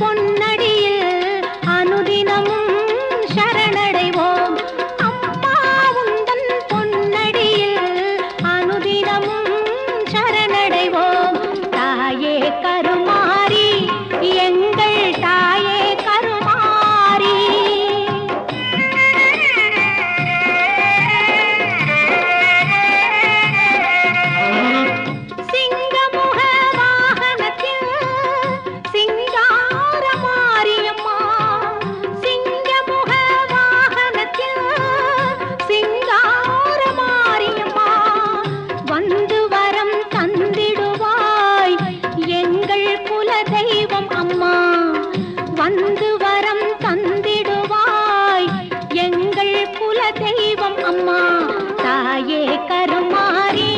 பொன்னடியில் அனுதினமும் சரணடைவோம். அப்பா உந்தன் பொன்னடியில் அனுதினமும் வந்து வரம் தந்திடுவாய். எங்கள் குல தெய்வம் அம்மா தாயே கருமாறி.